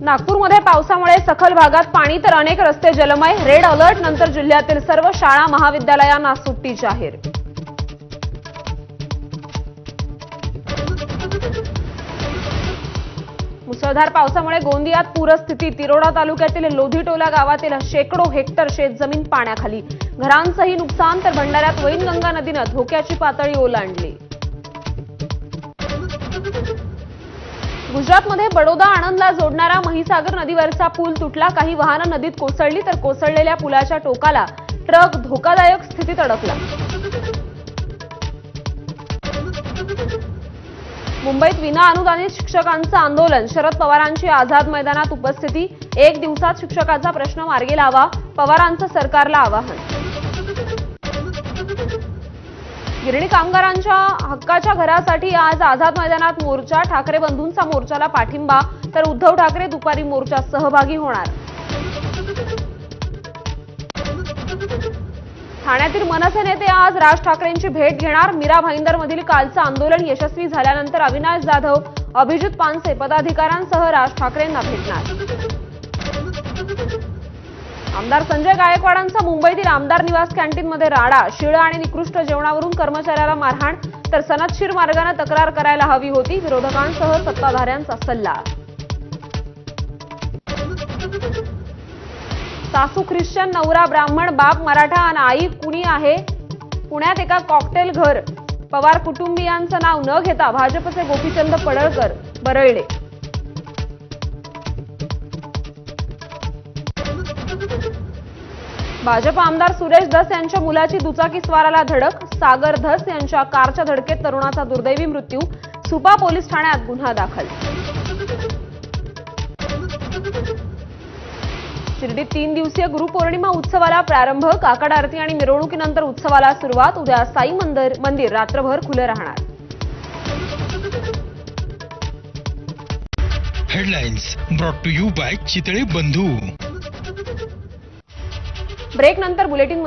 नागपूरमध्ये पावसामुळे सखल भागात पाणी तर अनेक रस्ते जलमय. रेड अलर्ट नंतर जिल्ह्यातील सर्व शाळा महाविद्यालयांना सुट्टी जाहीर. मुसळधार पावसामुळे गोंदियात पूरस्थिती. तिरोडा तालुक्यातील लोधीटोला गावातील शेकडो हेक्टर शेतजमीन पाण्याखाली. घरांचंही नुकसान तर भंडाऱ्यात वैनगंगा नदीनं धोक्याची पातळी ओलांडली. गुजरातमध्ये बडोदा आणंदला जोडणारा महिसागर नदीवरचा पूल तुटला. काही वाहनं नदीत कोसळली तर कोसळलेल्या पुलाच्या टोकाला ट्रक धोकादायक स्थितीत अडकला. मुंबईत विना अनुदानित शिक्षकांचं आंदोलन. शरद पवारांची आझाद मैदानात उपस्थिती. एक दिवसात शिक्षकाचा प्रश्न मार्गी लावा. पवारांचं सरकारला आवाहन. गिरणी कामगारांच्या हक्काच्या घरासाठी आज आझाद मैदानात मोर्चा ठाकरे बंधूंचा मोर्चाला पाठिंबा तर उद्धव ठाकरे दुपारी मोर्चात सहभागी होणार. ठाण्यातील मनसे नेते आज राज ठाकरेंची भेट घेणार. मीरा भाईंदरमधील कालचं आंदोलन यशस्वी झाल्यानंतर अविनाश जाधव अभिजित पानसे पदाधिकाऱ्यांसह राज ठाकरेंना भेटणार. आमदार संजय गायकवाडांचा मुंबईतील आमदार निवास कॅन्टीनमध्ये राडा शिळा आणि निकृष्ट जेवणावरून कर्मचाऱ्याला मारहाण तर सनदशीर मार्गाने तक्रार करायला हवी होती. विरोधकांसह सत्ताधाऱ्यांचा सल्ला. सासू ख्रिश्चन नवरा ब्राह्मण बाप मराठा आणि आई कुणी आहे? पुण्यात एका कॉकटेल घर. पवार कुटुंबियांचं नाव न घेता भाजपचे गोपीचंद पडळकर बरळले. भाजप आमदार सुरेश धस यांच्या मुलाची दुचाकी स्वाराला धडक सागर धस यांच्या कारच्या धडकेत तरुणाचा दुर्दैवी मृत्यू सुपा पोलीस ठाण्यात गुन्हा दाखल. शिर्डीत तीन दिवसीय गुरुपौर्णिमा उत्सवाला प्रारंभ काकड आरती आणि मिरवणुकीनंतर उत्सवाला सुरुवात उद्या साई मंदिर मंदिर रात्रभर खुलं राहणार. Headlines brought to you by Chitale Bandhu. Break नंतर बुलेटिन